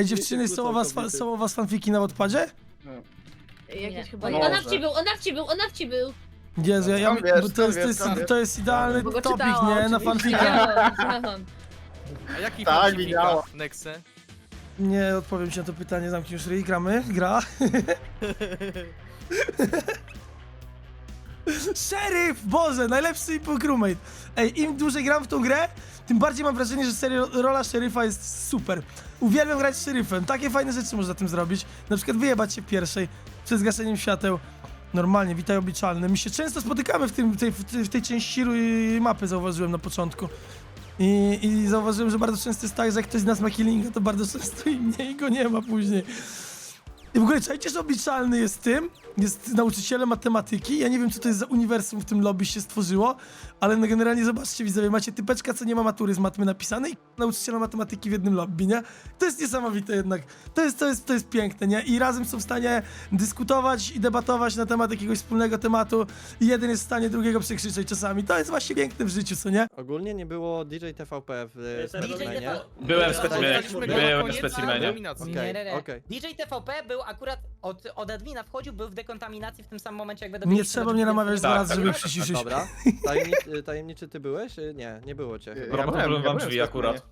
Ej, dziewczyny, są u was, fa- są u was fanfiki na odpadzie? Jakieś Nie. chyba On, na wci był, on na wci był, on na wci był. Jezu, ja, ja, wiesz, bo to, jest, to, jest, wiesz, to jest idealny Bo go topik, czytałam, nie? Na oczywiście. fanfika. A jaki Tak, widziała. Nexe? Nie odpowiem ci na to pytanie, zamknij już ryj, gramy, gra. Szeryf! Boże, najlepszy crewmate. Ej, im dłużej gram w tą grę, tym bardziej mam wrażenie, że serio, rola szeryfa jest super. Uwielbiam grać szeryfem, takie fajne rzeczy można tym zrobić. Na przykład wyjebać się pierwszej, przed zgaszeniem świateł. Normalnie, witaj obliczalny. My się często spotykamy w, tym, tej, w tej- części mapy, zauważyłem na początku. I, I zauważyłem, że bardzo często jest tak, że jak ktoś z nas ma killinga, to bardzo często i mnie i go nie ma później. I w ogóle czajcie, że obliczalny jest tym, jest nauczycielem matematyki. Ja nie wiem, co to jest za uniwersum w tym lobby się stworzyło, ale no generalnie zobaczcie, widzowie, macie typeczka, co nie ma matury z matmy napisanej i nauczyciela matematyki w jednym lobby, nie? To jest niesamowite jednak. To jest, to jest, to jest piękne, nie? I razem są w stanie dyskutować i debatować na temat jakiegoś wspólnego tematu i jeden jest w stanie drugiego przekrzyczeć czasami. To jest właśnie piękne w życiu, co nie? Ogólnie nie było DJ TVP w e, DJ specimenie. TV Byłem w specimenie. Byłem w specimenie. Okej, okej. DJ TVP był akurat od, od admina wchodził, był w dekontaminacji w tym samym momencie, jak Nie dowiedzieliśmy, trzeba mnie namawiać Tak, zaraz, tak, żeby tak. przyciszyć. Dobra. Tajemniczy, tajemniczy ty byłeś? E, Nie, nie było cię. Ja chyba. byłem, ja wam byłem drzwi w akurat.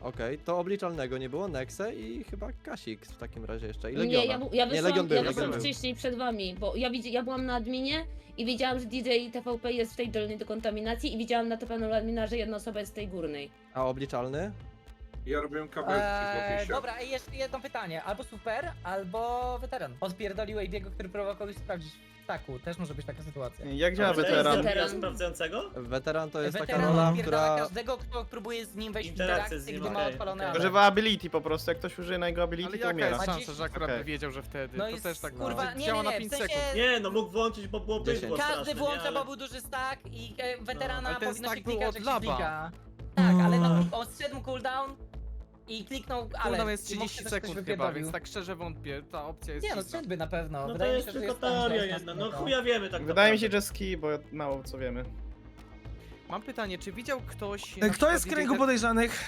Okej, to obliczalnego nie było, Nexe i chyba Kasik w takim razie jeszcze. I Nie, ja, bu- ja nie, wyszłam, Legion był, ja Legion był. wcześniej przed wami, bo ja, widzi, ja byłam na adminie i widziałam, że DJ TVP jest w tej dolnej dekontaminacji i widziałam na to panelu admina, że jedna osoba jest w tej górnej. A obliczalny? Ja robiłem kawałek Eee, eee, dobra, i jeszcze jedno pytanie. Albo super, albo weteran. Odpierdolił Abiego, który próbował kogoś sprawdzić w taku. Też może być taka sytuacja. Jak działa to weteran? weteran. sprawdzającego? Weteran to jest taka rola, odpierdala która... każdego, kto próbuje z nim wejść w Interakcje interakcję, z nim, gdy ma okej, odpalone okej. Używa ability po prostu, jak ktoś użyje na jego ability, Ale to jaka umiera. jest Ma szansa, 10 że akurat okej. by wiedział, że wtedy? No to i też tak kurwa, nie, działa nie, na nie, 5 w sensie sekund. Nie, no mógł włączyć, bo było Dziesięć. bydło każdy straszne, włącza, nie? bo był duży stack i e, weterana No, ale ten powinno się stack był klikać od jak się laba. klika. Tak, ale no, on zszedł cooldown i kliknął, ale... Cooldown jest i mógł 30 też ktoś sekund chyba, więc tak szczerze wątpię, ta opcja jest Nie no, szedłby na pewno. No to Wydaje mi jest się, że tylko tam teoria jedna, na no to. chuja wiemy tak Wydaje mi się, że ski, bo mało co wiemy. Mam pytanie, czy widział ktoś... E, na Kto przykład jest z kręgu podejrzanych?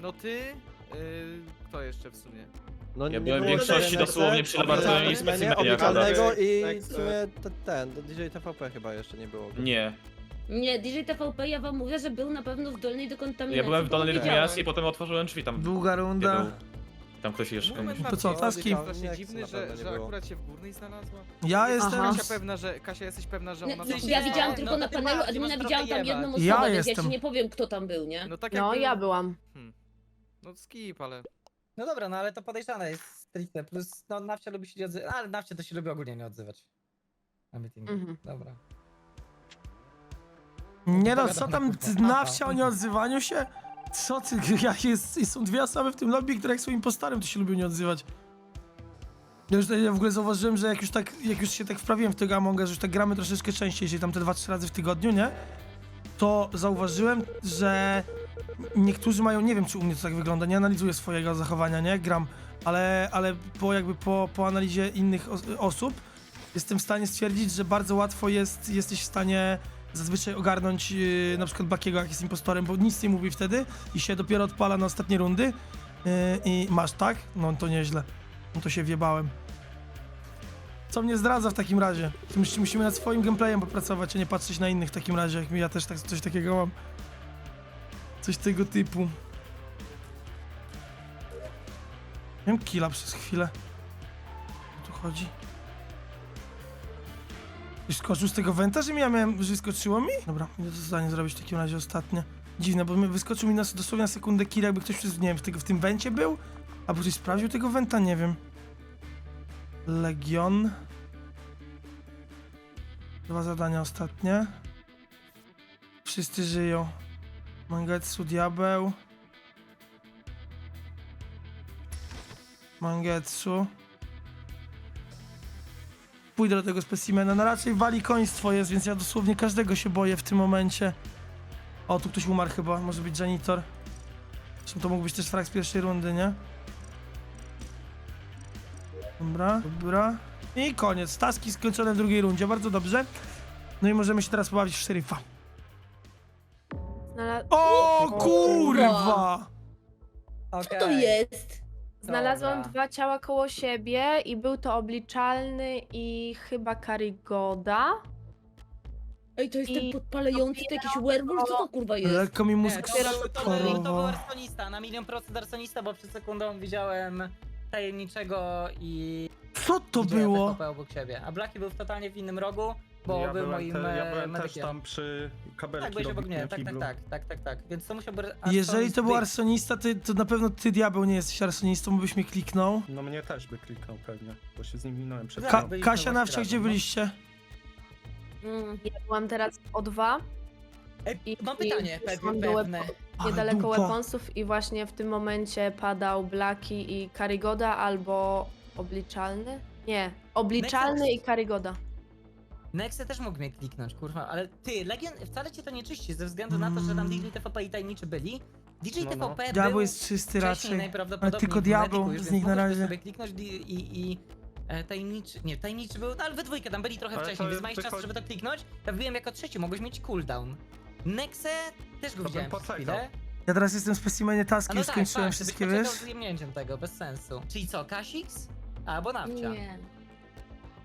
No ty, yy, kto jeszcze w sumie? No, Ja nie byłem w było większości dosłownie przy laboratorium i obliczalnego, specimenie Obliczalnego i w sumie te- ten, DJ TVP chyba jeszcze nie było. Nie. Nie, DJ TVP, ja wam mówię, że był na pewno w dolnej dekontaminacji. Ja byłem w bo dolnej determinacji i potem otworzyłem drzwi tam. Długa runda. Tam ktoś jeszcze. Moment To co, taski? dziwny, na że, że akurat się w górnej znalazła. Ja Jest jestem... Kasia pewna, że, Kasia jesteś pewna, że Nie, ona... no, tam ja widziałam no tylko to na panelu bardziej admina, widziałam tam jedną osobę, Ja więc ja jestem. ci nie powiem kto tam był, nie? No tak No, jakby- ja byłam. Hmm. No skip, ale... No dobra, no ale to podejrzane jest stricte. Plus, no Nawcia lubi się nie odzywać, ale Nawcia to się lubi ogólnie nie odzywać. Na meetingu. Mhm. Dobra. Nie no, co tam na wsi o nieodzywaniu się? Co ty, jak jest, są dwie osoby w tym lobby, które jak są impostorem, to się lubią nie odzywać. Ja już ja w ogóle zauważyłem, że jak już tak, jak już się tak wprawiłem w tego Amonga, że już tak gramy troszeczkę częściej, czyli tam te 2-3 razy w tygodniu, nie? To zauważyłem, że niektórzy mają, nie wiem czy u mnie to tak wygląda, nie analizuję swojego zachowania, nie, gram, ale, ale po jakby po, po analizie innych os osób jestem w stanie stwierdzić, że bardzo łatwo jest, jesteś w stanie zazwyczaj ogarnąć yy, na przykład Bakiego, jak jest impostorem, bo nic nie mówi wtedy i się dopiero odpala na ostatnie rundy yy, i masz, tak? No to nieźle. No to się wjebałem. Co mnie zdradza w takim razie? Mus- Musimy nad swoim gameplayem popracować, a nie patrzeć na innych w takim razie, jak ja też tak, coś takiego mam. Coś tego typu. Miałem killa przez chwilę. O tu chodzi? Już skoczył z tego wenta, że mi ja miałem, że mi? Dobra, idę to zadanie zrobić w takim razie ostatnie. Dziwne, bo mi wyskoczył mi na, dosłownie na sekundę kill, jakby ktoś przez, nie wiem, w, tego, w tym wencie był? Albo ktoś sprawdził tego wenta? Nie wiem. Legion. Dwa zadania ostatnie. Wszyscy żyją. Mangetsu, diabeł. Mangetsu. Pójdę do tego specimena. No raczej wali koństwo jest, więc ja dosłownie każdego się boję w tym momencie. O, tu ktoś umarł chyba. Może być janitor. Zresztą to mógł być też frak z pierwszej rundy, nie? Dobra, dobra. I koniec. Taski skończone w drugiej rundzie. Bardzo dobrze. No i możemy się teraz pobawić w szeryfa. Znalaz- O kurwa! kurwa! Co to jest? Znalazłam Dobra. dwa ciała koło siebie i był to obliczalny i chyba Karigoda. Ej, to jest ten I podpalający, to jakiś werewolf? Co to kurwa jest? Lekko mi mózg to, to, to, to był arsonista, na milion procent arsonista, bo przed sekundą widziałem tajemniczego i Co to widziałem było? Obok siebie. A Blaki był w totalnie w innym rogu, bo ja był byłem, moim te, ja e, byłem też tam przy kabelki Tak, byłeś obok mnie, tak, tak, tak, tak, tak, tak. Więc to musiał być Jeżeli to był arsonista, ty, to na pewno ty diabeł nie jesteś arsonistą, bo byś mnie kliknął. No mnie też by kliknął pewnie, bo się z nim minąłem przed Ka chwilą. byliśmy Kasia właśnie Nawcia, gdzie no. byliście? Mm. Ja byłam teraz o dwa, Ej, I- mam pytanie, wyszłam pe- do pewne. Ale niedaleko dupa. weaponsów i właśnie w tym momencie padał Blaki i Karigoda albo obliczalny? Nie, obliczalny Nexus. i Karigoda. Nexe też mógł mnie kliknąć, kurwa, ale ty, Legion, wcale cię to nie czyści, ze względu na to, że tam DJ TVP i tajemniczy byli. DJ No, no. TVP Diabeł był jest czysty wcześniej raczej. najprawdopodobniej ale tylko w diabeł już, z więc nich na razie. sobie kliknąć i, i, i e, tajemniczy, nie, tajemniczy był, no ale we dwójkę tam byli trochę Ale to wcześniej, więc miałeś czas, wychodzi- żeby to kliknąć, ja wbiłem jako trzeci, mogłeś mieć cooldown. Nexe też go bym widziałem przez poczekał. chwilę. Ja teraz jestem w specimenie taski, no już tak, skończyłem tak, wszystkie, wiesz? z zjemnięciem tego, bez sensu. Czyli co, Kasix? Albo Nawcia? Nie.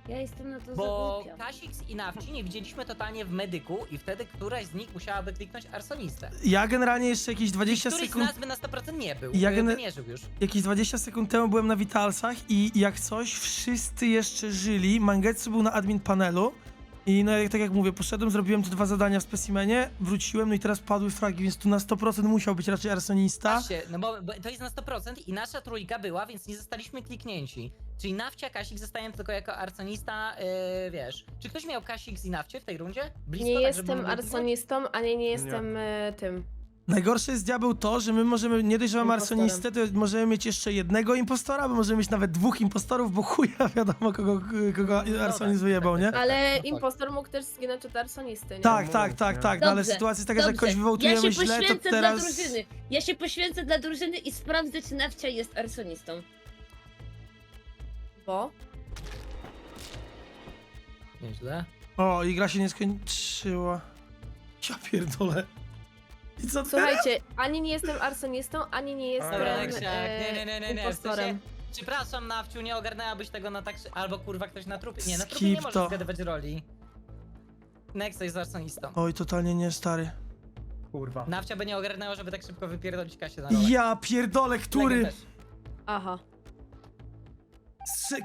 Ja jestem na to Bo za głupia. Kasix i Nawci nie widzieliśmy totalnie w medyku i wtedy któraś z nich musiałaby kliknąć arsonistę. Ja generalnie jeszcze jakieś 20 I któryś sekund... z nas by na 100% nie był, Ja ja gener- nie żył już. Jakieś 20 sekund temu byłem na Vitalsach i jak coś, wszyscy jeszcze żyli. Mangetsu był na admin panelu. I no jak, tak jak mówię, poszedłem, zrobiłem te dwa zadania w specimenie, wróciłem, no i teraz padły fragi, więc tu na 100% musiał być raczej arsonista. Patrzcie, no bo, bo to jest na 100% i nasza trójka była, więc nie zostaliśmy kliknięci. Czyli Nawcia, Kasik zostałem tylko jako arsonista, yy, wiesz. Czy ktoś miał Kasik i Nawcie w tej rundzie? Blisko, Nie tak, jestem arsonistą, ani nie jestem e, tym. Najgorsze jest diabeł to, że my możemy, nie dość, że mamy Impostorem. arsonistę, to możemy mieć jeszcze jednego impostora, bo możemy mieć nawet dwóch impostorów, bo chuja wiadomo kogo, kogo arsonist wyjebał, nie? Ale No tak. impostor mógł też zginąć od arsonisty, nie? Tak, No tak, mów, tak, tak, no ale Dobrze, sytuacja jest taka, że jak kogoś ja wywołtujemy się źle, to poświęcę teraz... dla drużyny. Ja się poświęcę dla drużyny i sprawdzę, czy Nawcia jest arsonistą. Bo? Nieźle. O, i gra się nie skończyła. Ja pierdolę. I co teraz? Słuchajcie, ani nie jestem arsonistą, ani nie jestem Dobra, Neksiak, e, nie, nie, nie, nie, nie, w impostorem. sensie, Przepraszam, Nawciu, nie ogarnęłabyś tego na tak... Albo kurwa ktoś na trupie. Nie, na trupie Skip nie możesz to. zgadywać roli. Nexa jest arsonistą. Oj, totalnie nie, stary. Kurwa. Nawcia by nie ogarnęła, żeby tak szybko wypierdolić Kasię na rolę. Ja pierdolę, który? też. Aha.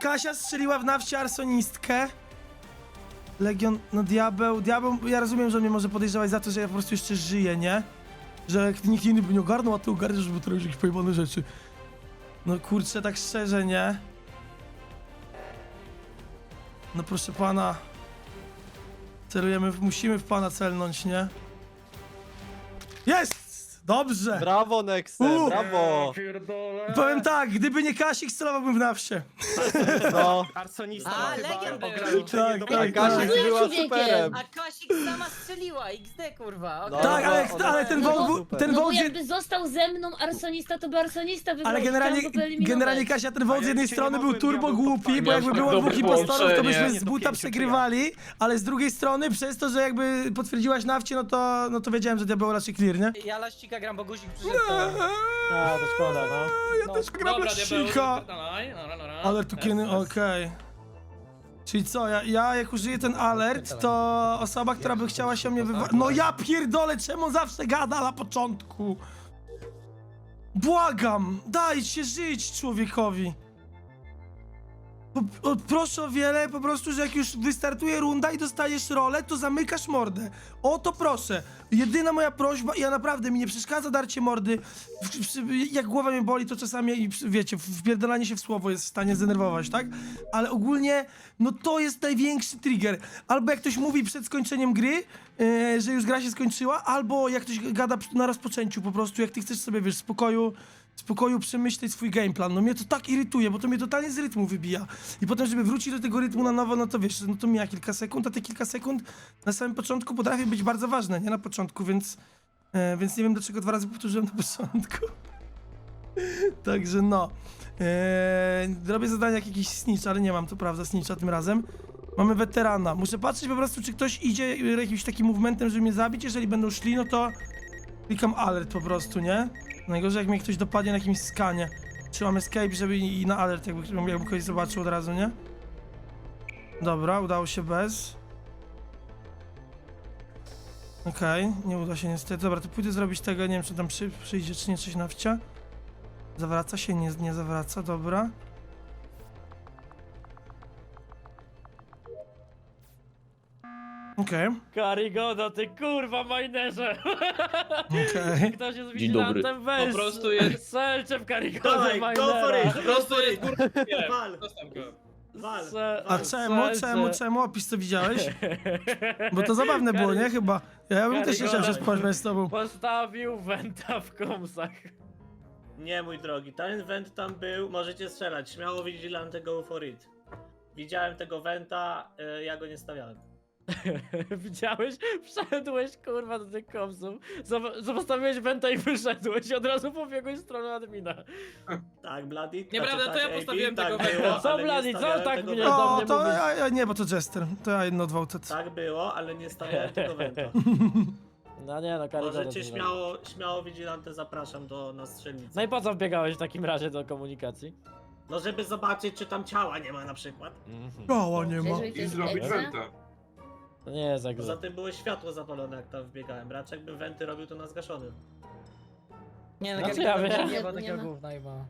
Kasia strzeliła w nawcie arsonistkę. Legion, no diabeł, diabeł, ja rozumiem, że mnie może podejrzewać za to, że ja po prostu jeszcze żyję, nie? Że nikt inny by nie ogarnął, a ty ogarniasz, żeby to robić jakieś pojebane rzeczy. No kurczę, tak szczerze, nie? No proszę pana. Celujemy, musimy w pana celnąć, nie? Jest! Dobrze! Brawo, Nexe, U! brawo! Pierdolę. Powiem tak, gdyby nie Kasik, celowałbym w nawcie. No, Arsonista A, chyba Legion był. ograniczenie do Tak, a tak, Kasik tak. była Człowiekiem. superem. A Kasik sama strzeliła, XD kurwa. No, Tak, ale, ona- ale ten no bo- był- ten No bo jakby został ze mną arsonista, to by arsonista wygrał. ale generalnie, chciałam go wyeliminować. generalnie Kasia, ten A z jednej strony był turbo głupi, bo jakby było tak dwóch impostorów, to byśmy z buta przegrywali, ale z drugiej strony, przez to, że jakby potwierdziłaś nawcie, no to, no to wiedziałem, że diabeł raczej clear, nie? Ja laścika gram, bo guzik przyszedł. to- A, to szkoda, no. Ja No, też gram Dobra, diabeł, wypierdalaj. Dobra, dobra. Ale tu kieny, Jest, jest. okej. Czyli co, ja, ja jak użyję ten alert, to osoba, która by chciała się mnie wywa... No ja pierdolę, czemu on zawsze gada na początku? Błagam, dajcie żyć człowiekowi. Proszę o wiele, po prostu, że jak już wystartuje runda i dostajesz rolę, to zamykasz mordę. O to proszę. Jedyna moja prośba, ja naprawdę mi nie przeszkadza darcie mordy. W, w, jak głowa mnie boli, to czasami, wiecie, wpierdalanie się w słowo jest w stanie zdenerwować, tak? Ale ogólnie, no to jest największy trigger. Albo jak ktoś mówi przed skończeniem gry, e, że już gra się skończyła, albo jak ktoś gada na rozpoczęciu po prostu, jak ty chcesz sobie, wiesz, spokoju spokoju przemyśleć swój gameplan. No mnie to tak irytuje, bo to mnie totalnie z rytmu wybija. I potem, żeby wrócić do tego rytmu na nowo, no to wiesz, no to mija kilka sekund, a te kilka sekund na samym początku potrafi być bardzo ważne, nie? Na początku, więc, e, więc nie wiem, dlaczego dwa razy powtórzyłem na początku. Także no. E, robię zadania jak jakiś snitch, ale nie mam, to prawda, snitcha tym razem. Mamy weterana. Muszę patrzeć po prostu, czy ktoś idzie jakimś takim movementem, żeby mnie zabić. Jeżeli będą szli, no to klikam alert po prostu, nie? Najgorzej jak mnie ktoś dopadnie na jakimś skanie. Trzymam escape, żeby i na alert, jakby, jakby ktoś zobaczył od razu, nie? Dobra, udało się bez. Okej, nie uda się niestety. Dobra, to pójdę zrobić tego, nie wiem czy tam przy, przyjdzie czy nie coś nawcia. Zawraca się, nie, nie zawraca, dobra. Okej, Karigoda, ty kurwa majnerze! okej. Ktoś jest Dzień dobry. wigilantem, weź! Po prostu jest- Strzelcie w Karigodę Dawaj, go for it! Po prostu jest górka. Wal, Zostaw go. wal, Se- A wal. czemu, czemu, czemu? Opis to widziałeś? Bo to zabawne było, nie? Chyba. Ja bym też nie chciał się spać z tobą. Postawił wenta w komsach. Nie, mój drogi, ten went tam był, możecie strzelać, śmiało vigilante go for it. Widziałem tego wenta, y, ja go nie stawiałem. Widziałeś? Wszedłeś kurwa do tych komsów, zob- postawiłeś wenta i wyszedłeś i od razu pobiegłeś w stronę admina. Tak, Bloody? Nieprawda, znaczy to ja tak, postawiłem AB, tego tak wenta. Co, Bloody, co tak mnie do mnie to mówisz? ja, ja nie, bo to Jester. To ja jedno voted. Tak było, ale nie stawiałem tego wenta. No nie no, Karigoda. Możecie to śmiało, śmiało vigilante zapraszam do na strzelnicę. No i po co wbiegałeś w takim razie do komunikacji? No żeby zobaczyć, czy tam ciała nie ma na przykład. Koła nie ma. To jest Exa, To nie jest jak Poza tym było światło zapalone, jak tam wbiegałem. Raczej jakbym wenty robił, to na zgaszonym. Nie no, Znaczy, ja wiem. nie Nie, ma nie takiego ma. gówna chyba.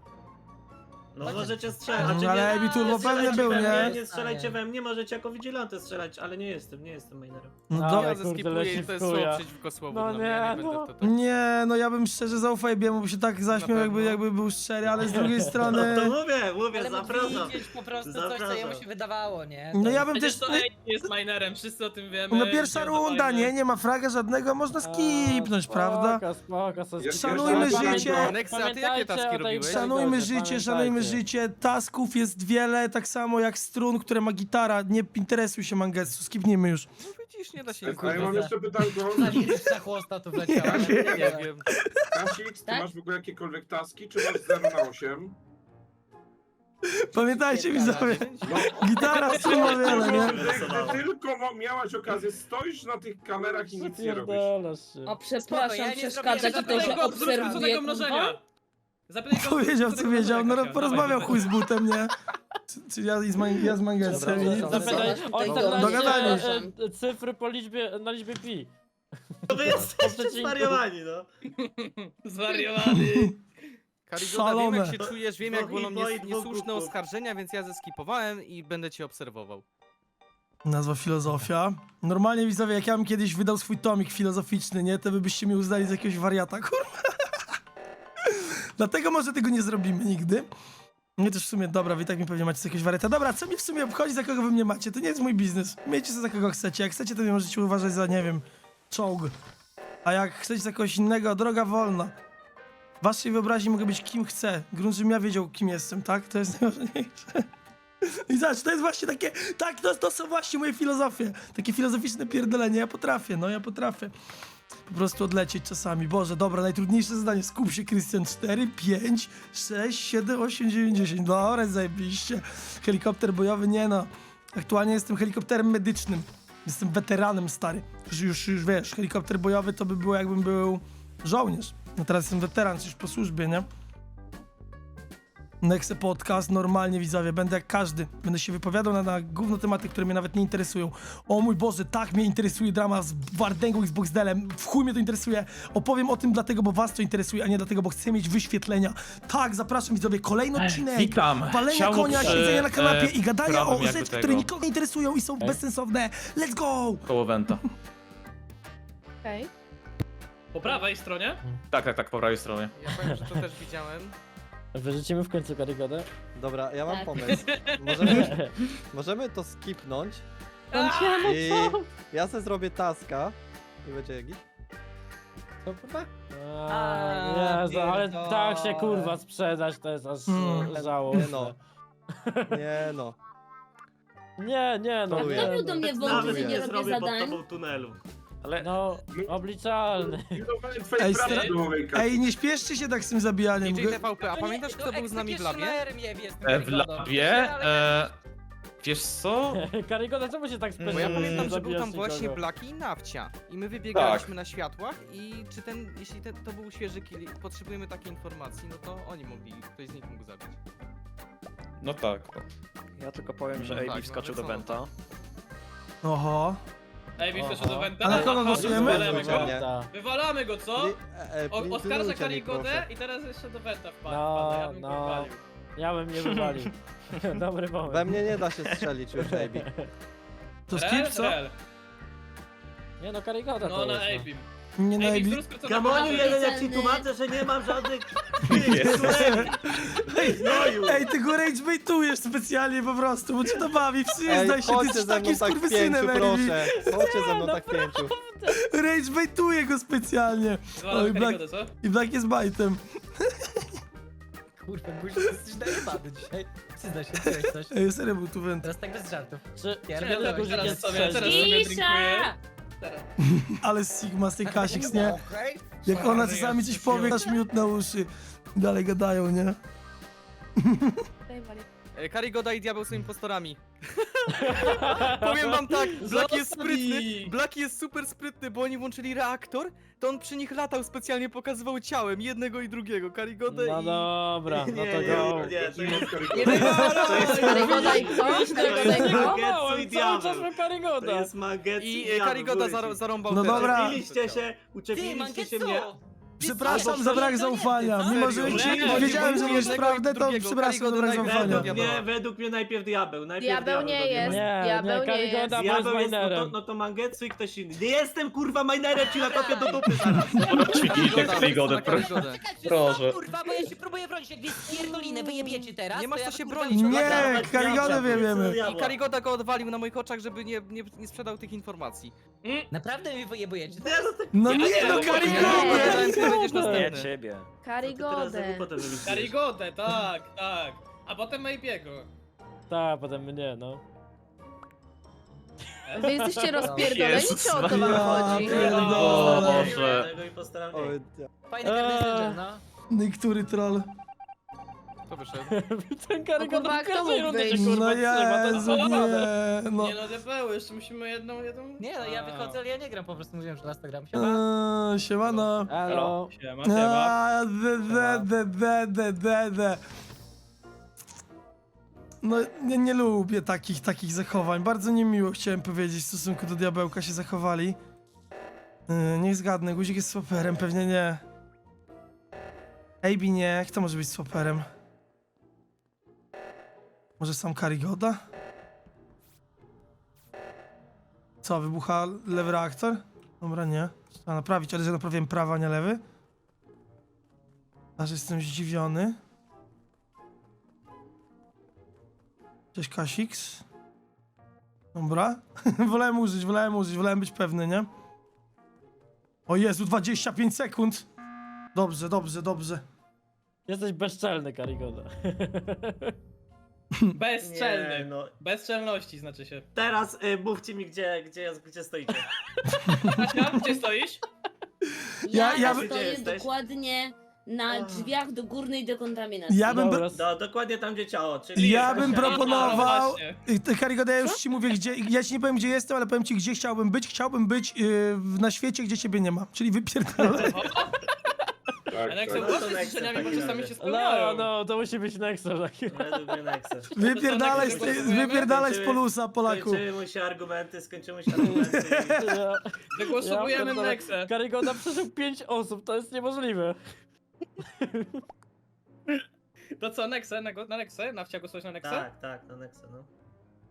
No Chociaż- możecie strzelać. No, Znaczy, ale nie, Ebi Turbo nie strzelajcie pewnie był, we mnie, nie? Nie strzelajcie we mnie, możecie jako vigilante strzelać, ale nie jestem, nie jestem minerem. No do... ja Ja kurde, zeskipuję leci i to jest chuja. słowo przeciwko słowu No dla mnie, nie, nie no. będę to tak... Nie, no ja bym szczerze zaufał Ebiemu, bo się tak zaśmiał, jakby, pewno. jakby był szczery, ale z drugiej No strony... to mówię, mówię, Ale mógł zapraszam. widzieć po prostu coś, co Zapraszam. jemu się wydawało, nie? No ja bym Przecież też... to Ej jest minerem, wszyscy o tym wiemy. No pierwsza runda, nie? Nie ma fraga żadnego, można skipnąć, prawda? Spoko, spoko, spoko. Szanujmy życie. A ty jakie taski robiłeś? Szanujmy życie, pamiętajcie. Szanujmy życie. Tasków jest wiele, tak samo jak strun, które ma gitara. Nie interesuj się Mangetsu, skipnijmy już. No widzisz, nie da się... A ja mam jeszcze pytanko. Ta liryczna chłosta tu wleciała. Ja wiem. Nie wiem. Kasik, ty Tak? masz w ogóle jakiekolwiek taski, czy masz 0 na 8? Pamiętajcie widzowie, No, gitara strun ma wiele, nie? gdy tylko miałaś okazję, stoisz na tych kamerach i nic nie robisz. Pierdolasz się. O, Spoko, przepraszam, ja nie przeszkadza zrobiłem ci to, że obserwuję tego kurwa? mnożenia. Zapytaj go, Powiedział co wiedział, no porozmawiał chuj z butem, nie? Czy, czy ja, z man, ja z Dobra, i... dobra, Zapytaj, Zobacz, on tutaj tam do- Dogadani. e, e, cyfry po liczbie, na liczbie pi. To wy jesteście przecinku. zwariowani, no. Zwariowany. Karigoda, Szalone. wiem jak się czujesz, wiem jak Dwóch bolą dwóch niesłuszne oskarżenia, więc ja zeskipowałem i będę cię obserwował. Nazwa filozofia. Normalnie widzowie, jak ja bym kiedyś wydał swój tomik filozoficzny, nie? To wy byście mnie uznali za jakiegoś wariata, kurwa. Dlatego może tego nie zrobimy nigdy. Nie też w sumie, dobra, wy i tak mi pewnie macie za jakiegoś wariata. Dobra, co mi w sumie obchodzi, za kogo wy mnie macie? To nie jest mój biznes. Miejcie sobie za kogo chcecie. Jak chcecie, to mnie możecie uważać za, nie wiem, czołg. A jak chcecie za kogoś innego, droga wolna. W waszej wyobraźni mogę być kim chcę. Grunt, żebym ja wiedział, kim jestem, tak? To jest najważniejsze. I zobacz, to jest właśnie takie, tak, to, to są właśnie moje filozofie. Takie filozoficzne pierdolenie, ja potrafię, no ja potrafię. Po prostu odlecieć czasami. Boże, dobra, najtrudniejsze zadanie. Skup się, Krystian. 4, 5, 6, 7, 8, 9, 10. Dobra, zajebiście. Helikopter bojowy, nie no. Aktualnie jestem helikopterem medycznym. Jestem weteranem, stary. Już, już, już wiesz, helikopter bojowy to by było jakbym był żołnierz. No teraz jestem weteran, już po służbie, nie? Nexe Podcast, normalnie widzowie, będę jak każdy. Będę się wypowiadał na, na gówno tematy, które mnie nawet nie interesują. O mój Boże, tak mnie interesuje drama z Wardęgą i z Boxdelem. W chuj mnie to interesuje. Opowiem o tym dlatego, bo was to interesuje, a nie dlatego, bo chcę mieć wyświetlenia. Tak, zapraszam widzowie, kolejny odcinek. Witam. Walenia Ciało konia, przy, siedzenia na kanapie e, i gadania o rzeczach, tego. które nikogo nie interesują i są bezsensowne. Let's go! Koło Wenta. Okej. Po prawej stronie? Tak, tak, tak, po prawej stronie. Ja powiem, że to też widziałem. Wyrzucimy w końcu Karigodę? Dobra, ja mam Tak. pomysł. Możemy, możemy to skipnąć i ja se zrobię taska i będzie git. Co kurwa? A, Jezu, ale pierdolę. tak się kurwa sprzedać to jest aż Mm. mm. żałosne. Nie no. Nie no. Nie, nie no. Był do no. mnie że nie nie robię zrobię pod zadań? tobą tunelu. Ale No, obliczalny. Pilnowałem twojej Ej, pracy domowej. Ej, nie śpieszcie się tak z tym zabijaniem. DJ TVP, a pamiętasz to kto był z nami w labie? E, w labie? E, Wiesz co? Karygoda, czemu się tak spędza? Bo ja Mm, pamiętam, że był tam właśnie? Blaki i Nawcia. I my wybiegaliśmy Tak. na światłach i czy ten, jeśli ten, to był świeży kill, i potrzebujemy takiej informacji, no to oni mogli, ktoś z nich mógł zabić. No tak. Ja tylko powiem, że No AB tak, wskoczył no do co? Venta. Oho. Ej, Oho. wyszedł do Wenta. A na kogo głosujemy? Wywalamy go. Wywalamy go, co? E, e, O, oskarża Karigodę i teraz jeszcze do Wenta wpadł. No, wpada, ja bym no. wywalił. Ja bym nie wywalił. Dobry pomysł. We mnie nie da się strzelić już, AB. To skip, Rel? co? Rel. Nie no, Karygoda No to na jest, Abim. Nie na Abim, AB. zdrówko, co Gamoniu, jeden jak ci tłumaczę, że nie mam żadnych... Ej, Gnoju. ej, ty go ragebaitujesz specjalnie po prostu, bo cię to bawi, przyznaj Ej, się, ty chodźcie jesteś ze mną takim tak skurwysynem, Amy. proszę. Chodźcie ze mną tak w pięciu. Go specjalnie. Zwalamy Oj, Black- co? I Black jest bajtem. Kurwa, Guzik, jesteś najebany dzisiaj. Przyznaj się, czułeś coś. Ej, serio był tu went. Teraz tak bez żartów. Czy, tak, guzik teraz jest sobie- teraz sobie drinkuję. Ale Sigma z tej Kasix, nie? Jak ona czasami coś powie, aż miód na uszy. Dalej gadają, nie? E, Karigoda i Diabeł są impostorami. Powiem wam tak, Blaki jest Zostaw sprytny, ich. Blaki jest super sprytny, bo oni włączyli reaktor, to on przy nich latał specjalnie, pokazywał ciałem jednego i drugiego, Karigodę No i... dobra, no Nie, to nie, go. nie, to jest... Nie Karygoda i kto? Karygoda i kto? Mangetsu i Cały czas diabeł. ma To Karygoda. jest Mangetsu I i e, diabeł, Karigoda zarąbał No dobra. Uczepiliście się, Ty, uczepiliście się mnie. Mangetsu! Przepraszam Albo za brak to zaufania. Mimo, serio? że ci Nie, wiedziałem, że mówisz jednego prawdę, i to drugiego. przepraszam za brak Karygoda zaufania. Według mnie, według mnie najpierw diabeł. Najpierw Diabeł nie jest. Nie, Diabeł nie, Karygoda jest. jest Diabeł jest, no to, no to Mangetsu i ktoś inny. Nie jestem kurwa minerem, ci na kopię do dupy zaraz. Ćwiknijcie Karigodę, Na proszę. Proszę. kurwa, bo ja się próbuję bronić. Jak wy spierdolinę wyjebiecie teraz, Nie masz to ja co się kurwa bronić, Nie, Karygodę wiemy. I Karigoda go odwalił na moich oczach, żeby nie, nie, nie sprzedał tych informacji. Naprawdę mi wyjebujecie? No No Ja nie, no no Karygodę! Powiedziałem, ty będziesz Nie następny. ciebie. Karygodę. Karigodę, tak, tak. A potem Maybiego. Tak, potem mnie, no. Wy jesteście rozpierdoleni, Jezus czy o to wam Maria. chodzi? O Boże. Tego i postaram nie. Oj, Fajny karny no. Niektóry troll. To wyszedł. Ten Karygoda kurwa, w kto każdej mógł rundzie się wyjść? kurwa No trzyma, to Jezu, nie, no. Nie no, diabeł, jeszcze musimy jedną, jedną... Nie no, ja A. wychodzę, ale ja nie gram, po prostu mówiłem, że to gram. Siema. Eee, Siemano. Halo. Siema, siema. A, de, de, de, de, de, de, de. No, nie, nie lubię takich, takich zachowań. Bardzo niemiło chciałem powiedzieć w stosunku do diabełka się zachowali. Yy, niech zgadnę, guzik jest swaperem, pewnie nie. AB nie, kto może być swaperem? Może sam Karigoda? Co, wybucha lewy reaktor? Dobra, nie. Trzeba naprawić, ale że naprawiłem prawy, a nie lewy. Aż jestem zdziwiony. Cześć Kasix. Dobra. wolałem użyć, wolałem użyć, wolałem być pewny, nie? O Jezu, 25 sekund. Dobrze, dobrze, dobrze. Jesteś bezczelny, Karygoda. Bezczelny. Nie, no. Bezczelności znaczy się. Teraz y, mówcie mi, gdzie, gdzie, gdzie stoicie. Kasia, gdzie stoisz? Ja- Ja, ja- stoję Gdzie jesteś? dokładnie na Ach. drzwiach do górnej dekontaminacji. Ja bym, Dobra, No, dokładnie tam, gdzie ciało, czyli... ja bym Kasia. proponował... No właśnie. Y, ty, Karygoda, ja już ci mówię, gdzie... Ja ci nie powiem, gdzie jestem, ale powiem ci, gdzie chciałbym być. Chciałbym być yy, na świecie, gdzie ciebie nie ma. Czyli wypierdolę. Tak, A tak. No to wasze Nexa w życzeniami, bo czasami się No, spełniają. no, to musi być Nexo taki. Według mnie Nexus. Wypierdalaj z, wypierdalaj z polusa, Polaku. Skończyły mu się argumenty, skończyły się argumenty. Ja, Wygłosowujemy pierdolę. Nexę. Karygoda przeżył 5 osób, to jest niemożliwe. To co, Nexę? Na, go- na Nexę? Na wcia głosować na Nexę? tak, tak, na Nexa, no.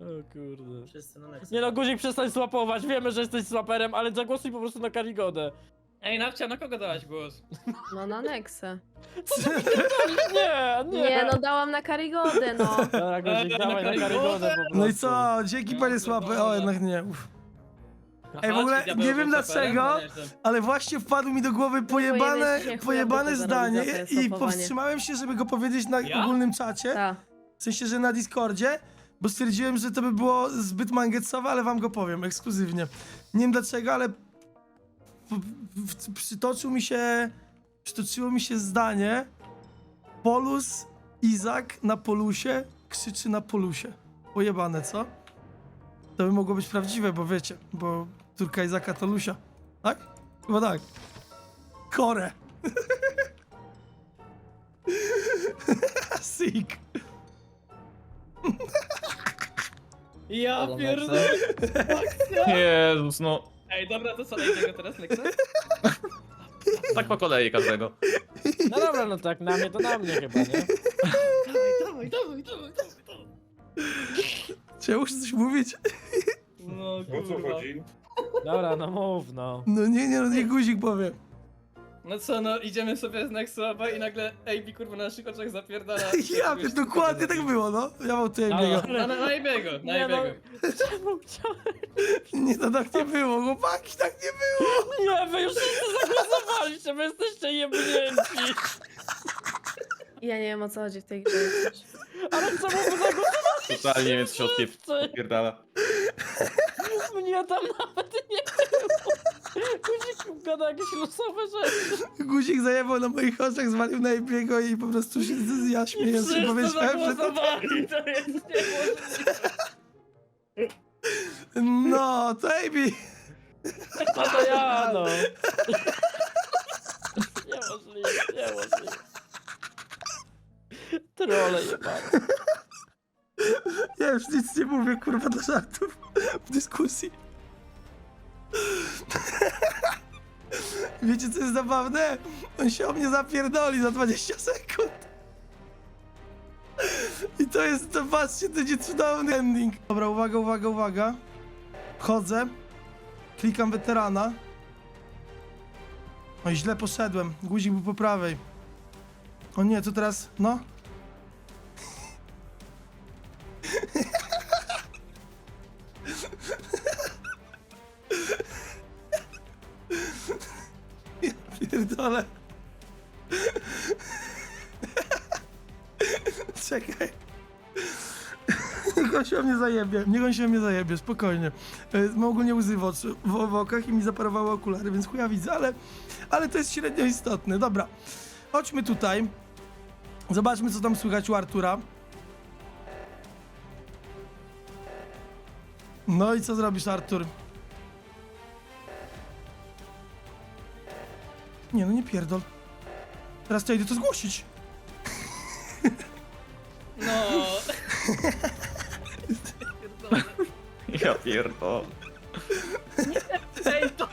O kurde. Wszyscy na Nexa. Nie no, guzik przestań słapować, wiemy, że jesteś słaperem, ale zagłosuj po prostu na Karygodę. Ej, Nawcia, na kogo dałaś głos? No na Nexę. Nie, nie. Nie, no dałam na Karygodę, no. Dobra, guzik, Na dawaj na Karygodę? Po prostu. No i co? Dzięki panie słabe. O, jednak nie. Uf. Ej, w ogóle Aha, nie wiem dlaczego, No ale właśnie wpadło mi do głowy pojebane, pojebane zarobić zdanie za to i powstrzymałem się, żeby go powiedzieć na Ja? ogólnym czacie, Ta. w sensie, że na Discordzie, bo stwierdziłem, że to by było zbyt mangetsowe, ale wam go powiem ekskluzywnie. Nie wiem dlaczego, ale przytoczył mi się, przytoczyło mi się zdanie Polus, Izak na Polusie krzyczy na Polusie. Pojebane, co? To by mogło być prawdziwe, bo wiecie, bo córka Izaka to Lusia. Tak? Chyba tak. Kore. Sick. Ja pierdolę. Jezus, no. Ej, dobra, to co, tego teraz, Nexa? Tak po kolei każdego. No dobra, no tak, na mnie to na mnie chyba, nie? Dawaj, dawaj, dawaj, dawaj. Czy ja muszę coś mówić? No O co chodzi? Dobra, no mów, no. No nie, nie, no nie guzik powie. No co, no idziemy sobie z Nexuaba i nagle AB kurwa na naszych oczach zapierdala. Ja wiem, dokładnie tak było, no. Ja mam tutaj biego. Na, na, na AB'ego, na Nie, no. AB'ego. Czemu chciałem? Nie, no tak nie było, chłopaki, tak nie było. Nie, wy już wszyscy zagłosowaliście, wy jesteście jebnięci. Ja nie wiem o co chodzi w tej grze. Ale czemu wy zagłosowaliście? Totalnie więc się odpie- Wszyscy. pierdala. Mnie tam nawet nie było. Guzik gada jakieś losowe rzeczy. Guzik zajebał na moich oczach, zwalił na jego i po prostu się z- ja śmieję się, Wszyscy powiedziałem, że to... zagłosowali, to jest niemożliwe. No, Amy. No to ja, no. Niemożliwe, niemożliwe. Trole jebane. Ja już nic nie mówię, kurwa, dla żartów w dyskusji. Wiecie, co jest zabawne? On się o mnie zapierdoli za 20 sekund. I to jest, to patrzcie, to będzie cudowny ending. Dobra, uwaga, uwaga, uwaga. Wchodzę. Klikam weterana. Oj, źle poszedłem. Guzik był po prawej. O nie, to teraz, no. Ja pierdolę. Czekaj. Niech on się o mnie zajebie, niech on się o mnie zajebie, spokojnie. E, Mam ogólnie łzy w, oczy, w, w okach i mi zaparowały okulary, więc chuja widzę, ale, ale to jest średnio istotne. Dobra, chodźmy tutaj. Zobaczmy, co tam słychać u Artura. No i co zrobisz, Artur? Nie, no nie pierdol. Teraz to idę to zgłosić. No. Ja pierdolę. Ej, to...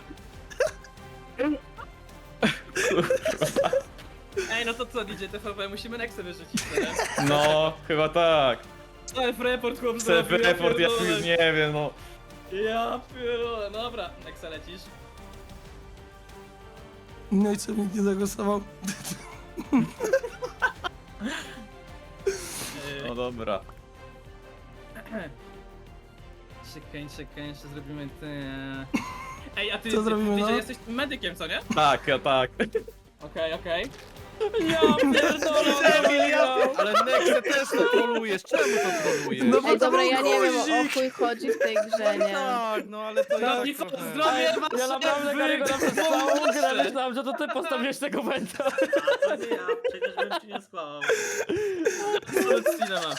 Ej, no to co, DJ TVP, musimy Nexę wyrzucić teraz. No, chyba tak. Self-report chłop Self zrobił, report, ja tu pierdolę. już nie wiem, no. Ja pierdolę, no dobra, Nexa lecisz. No i co, nikt nie zagłosował? Dobra. Czekaj, czekaj, jeszcze zrobimy te... Ej, a ty, Co ty, zrobimy, ty, no? jesteś medykiem, co nie? Tak, ja tak. Okej, okej. Ja pierdolę, Ale Nexę też to trolujesz, czemu to trolujesz? No bo Ej, to dobra, był ja nie wiem o guzik. chuj chodzi w tej grze, nie? Tak, no ale to No jak i co, trochę- zdrowie wasze Ja naprawdę Karygoda przez całą grę myślałem, że to ty postawiłeś tego węta. To nie ja, przecież bym ci nie skłamał. Cinema.